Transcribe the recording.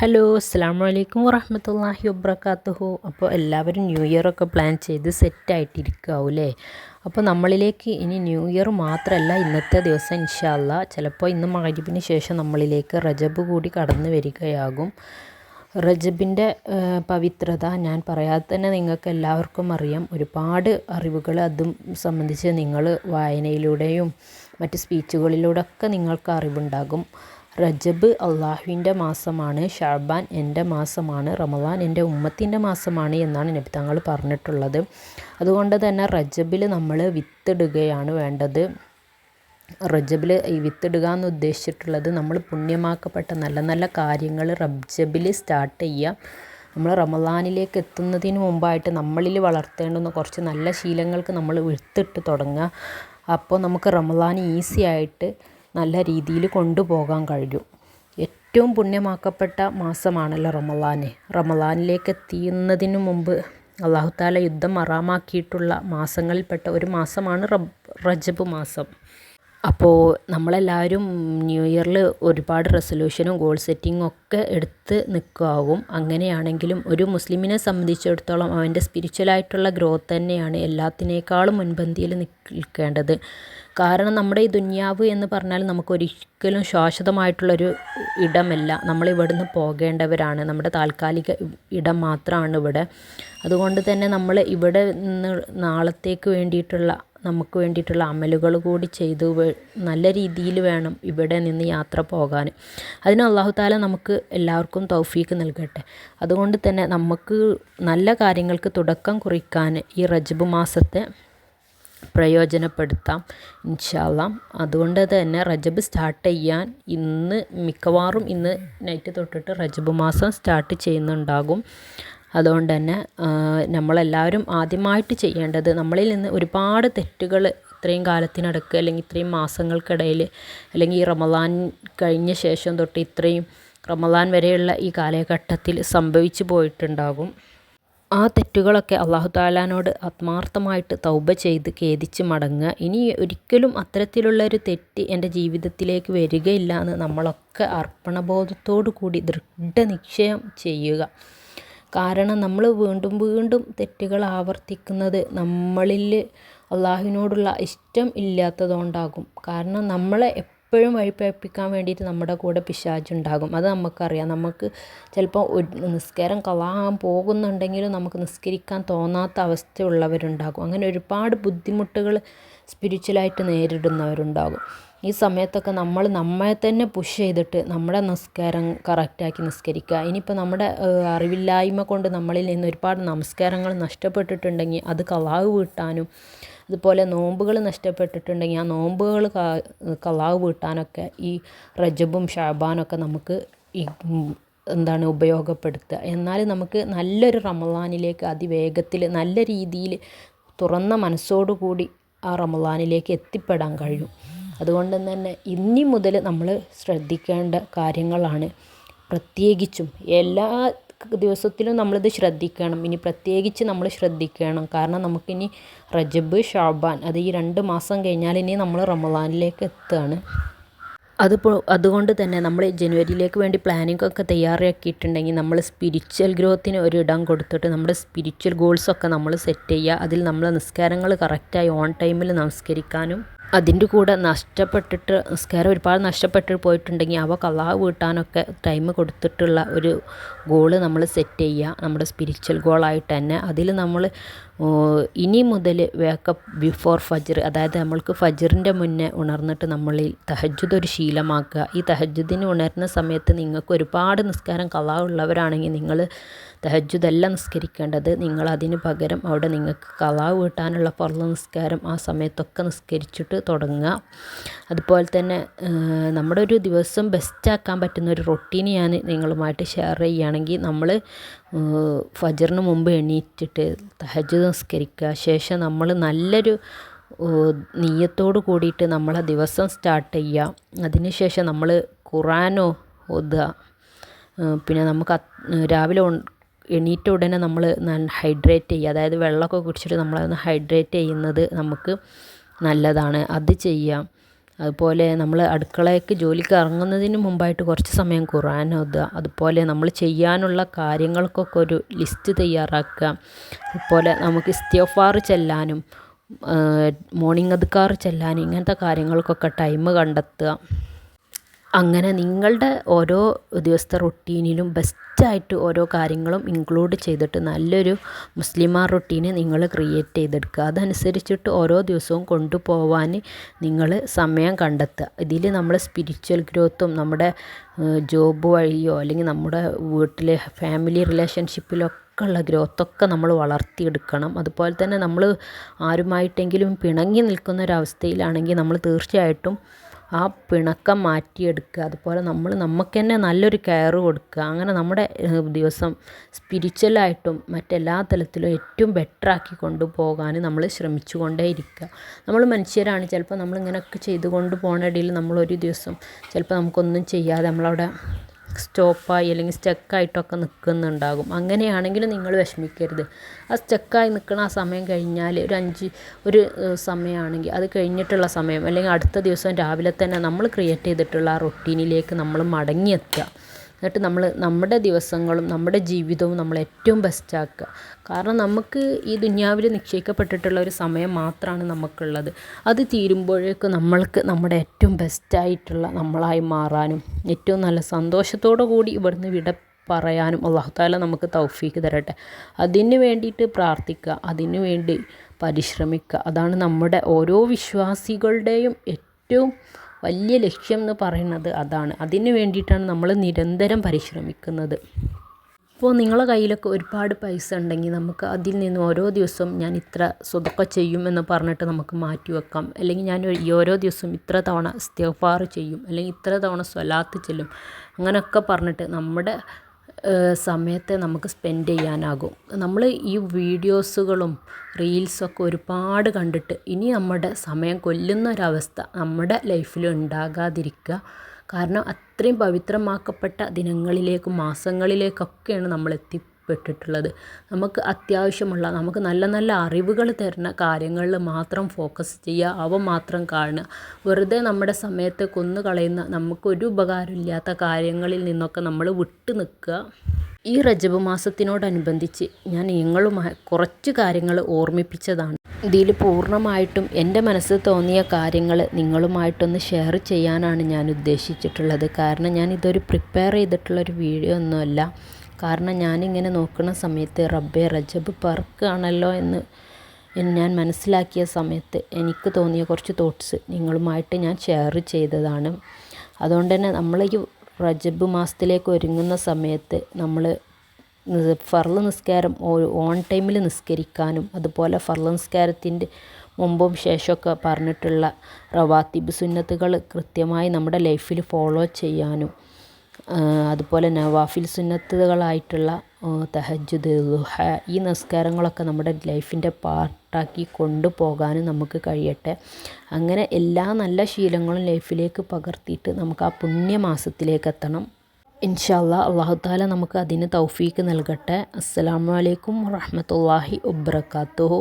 Hello അസ്സാം വലൈക്കും വറഹമത്തല്ലാഹി വബർക്കാത്തുഹു അപ്പോൾ എല്ലാവരും ന്യൂ ഇയർ ഒക്കെ പ്ലാൻ ചെയ്ത് സെറ്റായിട്ടിരിക്കാവും അപ്പോൾ നമ്മളിലേക്ക് ഇനി ന്യൂ ഇയർ മാത്രമല്ല ഇന്നത്തെ ദിവസം ഇൻഷാല്ല ചിലപ്പോൾ ഇന്ന് മകരിബിന് ശേഷം നമ്മളിലേക്ക് റജബ് കൂടി കടന്നു വരികയാകും. റജബിന്റെ പവിത്രത ഞാൻ പറയാതെ തന്നെ നിങ്ങൾക്ക് എല്ലാവർക്കും അറിയാം. ഒരുപാട് അറിവുകൾ അതും സംബന്ധിച്ച് നിങ്ങൾ വായനയിലൂടെയും മറ്റ് സ്പീച്ചുകളിലൂടെ ഒക്കെ നിങ്ങൾക്ക് അറിവുണ്ടാകും. റജബ് അള്ളാഹുവിന്റെ മാസമാണ് ഷാബാൻ എന്റെ മാസമാണ് റമദാൻ എന്റെ ഉമ്മത്തിന്റെ മാസമാണ് എന്നാണ് നബി തങ്ങൾ പറഞ്ഞിട്ടുള്ളത്. അതുകൊണ്ട് തന്നെ റജബിൽ നമ്മൾ വിത്തിടുകയാണ് വേണ്ടത്. റജബിൽ ഈ വിത്തിടുക എന്ന് ഉദ്ദേശിച്ചിട്ടുള്ളത് നമ്മൾ പുണ്യമാക്കപ്പെട്ട നല്ല നല്ല കാര്യങ്ങൾ റജബിൽ സ്റ്റാർട്ട് ചെയ്യുക. നമ്മൾ റമദാനിലേക്ക് എത്തുന്നതിന് മുമ്പായിട്ട് നമ്മളിൽ വളർത്തേണ്ടുന്ന കുറച്ച് നല്ല ശീലങ്ങൾക്ക് നമ്മൾ വിത്തിട്ട് തുടങ്ങുക. അപ്പോൾ നമുക്ക് റമദാൻ ഈസി ആയിട്ട് നല്ല രീതിയിൽ കൊണ്ടുപോകാൻ കഴിയും ഏറ്റവും പുണ്യമാക്കപ്പെട്ട മാസമാണല്ലോ റമലാന് റമലാനിലേക്ക് എത്തിയുന്നതിന് മുമ്പ് അള്ളാഹു താല യുദ്ധം മറാമാക്കിയിട്ടുള്ള മാസങ്ങളിൽപ്പെട്ട ഒരു മാസമാണ് റജബ് മാസം. അപ്പോൾ നമ്മളെല്ലാവരും ന്യൂ ഇയറിൽ ഒരുപാട് റെസൊല്യൂഷനും ഗോൾ സെറ്റിങ്ങും ഒക്കെ എടുത്ത് നിൽക്കാവും അങ്ങനെയാണെങ്കിലും ഒരു മുസ്ലിമിനെ സംബന്ധിച്ചിടത്തോളം അവന്റെ സ്പിരിച്വലായിട്ടുള്ള ഗ്രോത്ത് തന്നെയാണ് എല്ലാത്തിനേക്കാളും മുൻപന്തിയിൽ നിൽക്കേണ്ടത്. കാരണം നമ്മുടെ ഈ ദുന്യാവ് എന്ന് പറഞ്ഞാൽ നമുക്ക് ഒരിക്കലും ശാശ്വതമായിട്ടുള്ളൊരു ഇടമല്ല. നമ്മൾ ഇവിടുന്ന് പോകേണ്ടവരാണ്. നമ്മുടെ താൽക്കാലിക ഇടം മാത്രമാണ് ഇവിടെ. അതുകൊണ്ട് തന്നെ നമ്മൾ ഇവിടെ നിന്ന് നാളത്തേക്ക് വേണ്ടിയിട്ടുള്ള നമുക്ക് വേണ്ടിയിട്ടുള്ള അമലുകൾ കൂടി ചെയ്തു നല്ല രീതിയിൽ വേണം ഇവിടെ നിന്ന് യാത്ര പോകാൻ. അതിന് അള്ളാഹു താല നമുക്ക് എല്ലാവർക്കും തൗഫീക്ക് നൽകട്ടെ. അതുകൊണ്ട് തന്നെ നമുക്ക് നല്ല കാര്യങ്ങൾക്ക് തുടക്കം കുറിക്കാൻ ഈ റജബ് മാസത്തെ പ്രയോജനപ്പെടുത്താം ഇൻഷാല്ലാം അതുകൊണ്ട് തന്നെ റജബ് സ്റ്റാർട്ട് ചെയ്യാൻ ഇന്ന് മിക്കവാറും ഇന്ന് നൈറ്റ് തൊട്ടിട്ട് റജബ് മാസം സ്റ്റാർട്ട് ചെയ്യുന്നുണ്ടാകും. അതുകൊണ്ട് തന്നെ നമ്മളെല്ലാവരും ആദ്യമായിട്ട് ചെയ്യേണ്ടത് നമ്മളിൽ നിന്ന് ഒരുപാട് തെറ്റുകൾ ഇത്രയും കാലത്തിനടക്ക് അല്ലെങ്കിൽ ഇത്രയും മാസങ്ങൾക്കിടയിൽ അല്ലെങ്കിൽ ഈ റമദാൻ കഴിഞ്ഞ ശേഷം തൊട്ട് ഇത്രയും റമദാൻ വരെയുള്ള ഈ കാലഘട്ടത്തിൽ സംഭവിച്ചു പോയിട്ടുണ്ടാകും. ആ തെറ്റുകളൊക്കെ അള്ളാഹു താലാനോട് ആത്മാർത്ഥമായിട്ട് തൗബ ചെയ്ത് ഖേദിച്ച് മടങ്ങുക. ഇനി ഒരിക്കലും അത്തരത്തിലുള്ളൊരു തെറ്റ് എന്റെ ജീവിതത്തിലേക്ക് വരികയില്ല എന്ന് നമ്മളൊക്കെ അർപ്പണബോധത്തോടു കൂടി ദൃഢനിശ്ചയം ചെയ്യുക. കാരണം നമ്മൾ വീണ്ടും വീണ്ടും തെറ്റുകൾ ആവർത്തിക്കുന്നത് നമ്മളിൽ അള്ളാഹുവിനോടുള്ള ഇഷ്ടം ഇല്ലാത്തതുകൊണ്ടാകും. കാരണം നമ്മളെ എപ്പോഴും വഴിപ്പഴപ്പിക്കാൻ വേണ്ടിയിട്ട് നമ്മുടെ കൂടെ പിശാചുണ്ടാകും അത് നമുക്കറിയാം. നമുക്ക് ചിലപ്പോൾ നിസ്കാരം കളാൻ പോകുന്നുണ്ടെങ്കിലും നമുക്ക് നിസ്കരിക്കാൻ തോന്നാത്ത അവസ്ഥയുള്ളവരുണ്ടാകും. അങ്ങനെ ഒരുപാട് ബുദ്ധിമുട്ടുകൾ സ്പിരിച്വലായിട്ട് നേരിടുന്നവരുണ്ടാകും. ഈ സമയത്തൊക്കെ നമ്മൾ നമ്മെ തന്നെ പുഷ് ചെയ്തിട്ട് നമ്മുടെ നിസ്കാരം കറക്റ്റാക്കി നിസ്കരിക്കുക. ഇനിയിപ്പോൾ നമ്മുടെ അറിവില്ലായ്മ കൊണ്ട് നമ്മളിൽ നിന്ന് ഒരുപാട് നമസ്കാരങ്ങൾ നഷ്ടപ്പെട്ടിട്ടുണ്ടെങ്കിൽ അത് കവാവ് വീട്ടാനും അതുപോലെ നോമ്പുകൾ നഷ്ടപ്പെട്ടിട്ടുണ്ടെങ്കിൽ ആ നോമ്പുകൾ കവാവ് വീട്ടാനൊക്കെ ഈ റജബും ഷാബാനൊക്കെ നമുക്ക് ഈ എന്താണ് ഉപയോഗപ്പെടുത്തുക. എന്നാൽ നമുക്ക് നല്ലൊരു റമദാനിലേക്ക് അതിവേഗത്തിൽ നല്ല രീതിയിൽ തുറന്ന മനസ്സോടുകൂടി ആ റമദാനിലേക്ക് എത്തിപ്പെടാൻ കഴിയും. അതുകൊണ്ട് തന്നെ ഇനി മുതൽ നമ്മൾ ശ്രദ്ധിക്കേണ്ട കാര്യങ്ങളാണ്. പ്രത്യേകിച്ചും എല്ലാ ദിവസത്തിലും നമ്മളിത് ശ്രദ്ധിക്കണം. ഇനി പ്രത്യേകിച്ച് നമ്മൾ ശ്രദ്ധിക്കണം. കാരണം നമുക്കിനി റജബ് ഷാബാൻ അത് ഈ രണ്ട് മാസം കഴിഞ്ഞാൽ ഇനി നമ്മൾ റമദാനിലേക്ക് എത്തുകയാണ്. അതിപ്പോൾ അതുകൊണ്ട് തന്നെ നമ്മൾ ജനുവരിയിലേക്ക് വേണ്ടി പ്ലാനിംഗ് ഒക്കെ തയ്യാറാക്കിയിട്ടുണ്ടെങ്കിൽ നമ്മൾ സ്പിരിച്വൽ ഗ്രോത്തിന് ഒരു ഇടം കൊടുത്തിട്ട് നമ്മുടെ സ്പിരിച്വൽ ഗോൾസൊക്കെ നമ്മൾ സെറ്റ് ചെയ്യുക. അതിൽ നമ്മൾ നിസ്കാരങ്ങൾ കറക്റ്റായി ഓൺ ടൈമിൽ നമസ്കരിക്കാനും അതിന്റെ കൂടെ നഷ്ടപ്പെട്ടിട്ട് നിസ്കാരം ഒരുപാട് നഷ്ടപ്പെട്ട് പോയിട്ടുണ്ടെങ്കിൽ അവ കളാ വീട്ടാനൊക്കെ ടൈം കൊടുത്തിട്ടുള്ള ഒരു ഗോൾ നമ്മൾ സെറ്റ് ചെയ്യുക. നമ്മുടെ സ്പിരിച്വൽ ഗോളായിട്ട് തന്നെ. അതിൽ നമ്മൾ ഇനി മുതൽ വേക്കപ്പ് ബിഫോർ ഫജർ അതായത് നമ്മൾക്ക് ഫജറിന്റെ മുന്നേ ഉണർന്നിട്ട് നമ്മളിൽ തഹജ്ജുദ് ഒരു ശീലമാക്കുക. ഈ തഹജ്ജുദിന് ഉണരുന്ന സമയത്ത് നിങ്ങൾക്ക് ഒരുപാട് നിസ്കാരം കളാ ഉള്ളവരാണെങ്കിൽ നിങ്ങൾ തഹജ്ജുദല്ല നിസ്കരിക്കേണ്ടത്. നിങ്ങൾ അതിന് പകരം അവിടെ നിങ്ങൾക്ക് കളാ വീട്ടാനുള്ള പുറത്ത് നിസ്കാരം ആ സമയത്തൊക്കെ നിസ്കരിച്ചിട്ട് തുടങ്ങുക. അതുപോലെ തന്നെ നമ്മുടെ ഒരു ദിവസം ബെസ്റ്റാക്കാൻ പറ്റുന്ന ഒരു റൊട്ടീൻ ഞാൻ നിങ്ങളുമായിട്ട് ഷെയർ ചെയ്യുകയാണെങ്കിൽ നമ്മൾ ഫജറിന് മുമ്പ് എണീറ്റിട്ട് തഹജ്ജുദ് നിസ്കരിക്കുക. ശേഷം നമ്മൾ നല്ലൊരു നീയത്തോട് കൂടിയിട്ട് നമ്മളെ ദിവസം സ്റ്റാർട്ട് ചെയ്യുക. അതിന് ശേഷം നമ്മൾ ഖുറാനോ ഓതുക. പിന്നെ നമുക്ക് രാവിലെ എണീറ്റ ഉടനെ നമ്മൾ ഹൈഡ്രേറ്റ് ചെയ്യുക. അതായത് വെള്ളമൊക്കെ കുടിച്ചിട്ട് നമ്മളതൊന്ന് ഹൈഡ്രേറ്റ് ചെയ്യുന്നത് നമുക്ക് നല്ലതാണ്. അത് ചെയ്യാം അതുപോലെ നമ്മൾ അടുക്കളയ്ക്ക് ജോലിക്ക് ഇറങ്ങുന്നതിന് മുമ്പായിട്ട് കുറച്ച് സമയം ഖുർആൻ ഓതുക. അതുപോലെ നമ്മൾ ചെയ്യാനുള്ള കാര്യങ്ങൾക്കൊക്കെ ഒരു ലിസ്റ്റ് തയ്യാറാക്കുക. അതുപോലെ നമുക്ക് ഇസ്തിഗ്ഫാർ ചെല്ലാനും മോർണിംഗ് അദ്കാർ ചെല്ലാനും ഇങ്ങനത്തെ കാര്യങ്ങൾക്കൊക്കെ ടൈം കണ്ടെത്തുക. അങ്ങനെ നിങ്ങളുടെ ഓരോ ദിവസത്തെ റൊട്ടീനിലും ബെസ്റ്റായിട്ട് ഓരോ കാര്യങ്ങളും ഇൻക്ലൂഡ് ചെയ്തിട്ട് നല്ലൊരു മുസ്ലിമാർ റൊട്ടീന് നിങ്ങൾ ക്രിയേറ്റ് ചെയ്തെടുക്കുക. അതനുസരിച്ചിട്ട് ഓരോ ദിവസവും കൊണ്ടുപോകാൻ നിങ്ങൾ സമയം കണ്ടെത്തുക. ഇതിൽ നമ്മൾ സ്പിരിച്വൽ ഗ്രോത്തും നമ്മുടെ ജോബ് വഴിയോ അല്ലെങ്കിൽ നമ്മുടെ വീട്ടിലെ ഫാമിലി റിലേഷൻഷിപ്പിലൊക്കെ ഉള്ള ഗ്രോത്തൊക്കെ നമ്മൾ വളർത്തിയെടുക്കണം. അതുപോലെ തന്നെ നമ്മൾ ആരുമായിട്ടെങ്കിലും പിണങ്ങി നിൽക്കുന്ന ഒരവസ്ഥയിലാണെങ്കിൽ നമ്മൾ തീർച്ചയായിട്ടും ആ പിണക്കം മാറ്റിയെടുക്കുക. അതുപോലെ നമ്മൾ നമുക്ക് തന്നെ നല്ലൊരു കെയർ കൊടുക്കുക. അങ്ങനെ നമ്മുടെ ദിവസം സ്പിരിച്വലായിട്ടും മറ്റെല്ലാ തലത്തിലും ഏറ്റവും ബെറ്റർ ആക്കി കൊണ്ടുപോകാൻ നമ്മൾ ശ്രമിച്ചു കൊണ്ടേ ഇരിക്കുക. നമ്മൾ മനുഷ്യരാണ്. ചിലപ്പോൾ നമ്മളിങ്ങനെയൊക്കെ ചെയ്തുകൊണ്ട് പോകണ ഇടയിൽ നമ്മളൊരു ദിവസം ചിലപ്പോൾ നമുക്കൊന്നും ചെയ്യാതെ നമ്മളവിടെ സ്റ്റോപ്പായി അല്ലെങ്കിൽ സ്റ്റക്കായിട്ടൊക്കെ നിൽക്കുന്നുണ്ടാകും. അങ്ങനെയാണെങ്കിൽ നിങ്ങൾ വിഷമിക്കരുത്. ആ സ്റ്റക്കായി നിൽക്കുന്ന ആ സമയം കഴിഞ്ഞാൽ ഒരു അഞ്ച് ഒരു സമയമാണെങ്കിൽ അത് കഴിഞ്ഞിട്ടുള്ള സമയം അല്ലെങ്കിൽ അടുത്ത ദിവസം രാവിലെ തന്നെ നമ്മൾ ക്രിയേറ്റ് ചെയ്തിട്ടുള്ള ആ റൊട്ടീനിലേക്ക് നമ്മൾ മടങ്ങിയെത്തുക. എന്നിട്ട് നമ്മൾ നമ്മുടെ ദിവസങ്ങളും നമ്മുടെ ജീവിതവും നമ്മൾ ഏറ്റവും ബെസ്റ്റാക്കുക കാരണം നമുക്ക് ഈ ദുനിയാവിൽ നിശ്ചയിക്കപ്പെട്ടിട്ടുള്ള ഒരു സമയം മാത്രമാണ് നമുക്കുള്ളത്. അത് തീരുമ്പോഴേക്കും നമ്മൾക്ക് നമ്മുടെ ഏറ്റവും ബെസ്റ്റായിട്ടുള്ള നമ്മളായി മാറാനും ഏറ്റവും നല്ല സന്തോഷത്തോടു കൂടി ഇവിടുന്ന് വിട പറയാനും അള്ളാഹു താല നമുക്ക് തൗഫീക്ക് തരട്ടെ. അതിന് വേണ്ടിയിട്ട് പ്രാർത്ഥിക്കുക അതിനു വേണ്ടി പരിശ്രമിക്കുക. അതാണ് നമ്മുടെ ഓരോ വിശ്വാസികളുടെയും ഏറ്റവും വലിയ ലക്ഷ്യം എന്ന് പറയുന്നത് അതാണ്. അതിന് വേണ്ടിയിട്ടാണ് നമ്മൾ നിരന്തരം പരിശ്രമിക്കുന്നത്. ഇപ്പോൾ നിങ്ങളുടെ കയ്യിലൊക്കെ ഒരുപാട് പൈസ ഉണ്ടെങ്കിൽ നമുക്ക് അതിൽ നിന്ന് ഓരോ ദിവസവും ഞാൻ ഇത്ര സ്വതൊക്കെ ചെയ്യും എന്ന് പറഞ്ഞിട്ട് നമുക്ക് മാറ്റി വെക്കാം. അല്ലെങ്കിൽ ഞാൻ ഈ ഓരോ ദിവസവും ഇത്ര തവണ ഇസ്തിഗ്ഫാർ ചെയ്യും. അല്ലെങ്കിൽ ഇത്ര തവണ സ്വലാത്ത് ചെല്ലും. അങ്ങനെയൊക്കെ പറഞ്ഞിട്ട് നമ്മുടെ സമയത്തെ നമുക്ക് സ്പെൻഡ് ചെയ്യാനാകും. നമ്മൾ ഈ വീഡിയോസുകളും റീൽസൊക്കെ ഒരുപാട് കണ്ടിട്ട് ഇനി നമ്മുടെ സമയം കൊല്ലുന്ന ഒരവസ്ഥ നമ്മുടെ ലൈഫിൽ ഉണ്ടാകാതിരിക്കുക കാരണം അത്രയും പവിത്രമാക്കപ്പെട്ട ദിനങ്ങളിലേക്കും മാസങ്ങളിലേക്കൊക്കെയാണ് നമ്മൾ എത്തിപ്പെട്ടിട്ടുള്ളത് നമുക്ക് അത്യാവശ്യമുള്ള നമുക്ക് നല്ല നല്ല അറിവുകൾ തരുന്ന കാര്യങ്ങളിൽ മാത്രം ഫോക്കസ് ചെയ്യുക അവ മാത്രം കാണുക. വെറുതെ നമ്മുടെ സമയത്തെ കൊന്നു കളയുന്ന നമുക്കൊരു ഉപകാരമില്ലാത്ത കാര്യങ്ങളിൽ നിന്നൊക്കെ നമ്മൾ വിട്ടു നിൽക്കുക. ഈ റജബ് മാസത്തിനോടനുബന്ധിച്ച് ഞാൻ നിങ്ങളുമായി കുറച്ച് കാര്യങ്ങൾ ഓർമ്മിപ്പിച്ചതാണ്. ഇതിൽ പൂർണമായിട്ടും എന്റെ മനസ്സിൽ തോന്നിയ കാര്യങ്ങൾ നിങ്ങളുമായിട്ടൊന്ന് ഷെയർ ചെയ്യാനാണ് ഞാൻ ഉദ്ദേശിച്ചിട്ടുള്ളത്. കാരണം ഞാൻ ഇതൊരു പ്രിപ്പയർ ചെയ്തിട്ടുള്ളൊരു വീഡിയോ ഒന്നുമല്ല. കാരണം ഞാനിങ്ങനെ നോക്കുന്ന സമയത്ത് റബ്ബെ റജബ് പറക്കുകയാണല്ലോ എന്ന് ഞാൻ മനസ്സിലാക്കിയ സമയത്ത് എനിക്ക് തോന്നിയ കുറച്ച് തോട്ട്സ് നിങ്ങളുമായിട്ട് ഞാൻ ഷെയർ ചെയ്തതാണ്. അതുകൊണ്ട് തന്നെ നമ്മൾ ഈ റജബ് മാസത്തിലേക്ക് ഒരുങ്ങുന്ന സമയത്ത് നമ്മൾ ഫർൾ നിസ്കാരം ഓൺ ടൈമിൽ നിസ്കരിക്കാനും അതുപോലെ ഫർൾ നിസ്കാരത്തിന്റെ മുമ്പും ശേഷമൊക്കെ പറഞ്ഞിട്ടുള്ള റവാത്തിബ് സുന്നത്തുകൾ കൃത്യമായി നമ്മുടെ ലൈഫിൽ ഫോളോ ചെയ്യാനും അതുപോലെ നവാഫിൽ സുന്നത്തുകളായിട്ടുള്ള തഹജ്ജുദ് ളുഹ ഈ നിസ്കാരങ്ങളൊക്കെ നമ്മുടെ ലൈഫിന്റെ പാർട്ടാക്കി കൊണ്ടുപോകാനും നമുക്ക് കഴിയട്ടെ. അങ്ങനെ എല്ലാ നല്ല ശീലങ്ങളും ലൈഫിലേക്ക് പകർത്തിയിട്ട് നമുക്ക് ആ പുണ്യമാസത്തിലേക്ക് എത്തണം. ഇൻഷാല്ല അള്ളാഹു താല നമുക്ക് അതിന് തൗഫീക്ക് നൽകട്ടെ. അസ്സലാമു അലൈക്കും വറഹമത്തല്ലാഹി വബർക്കാത്തുഹു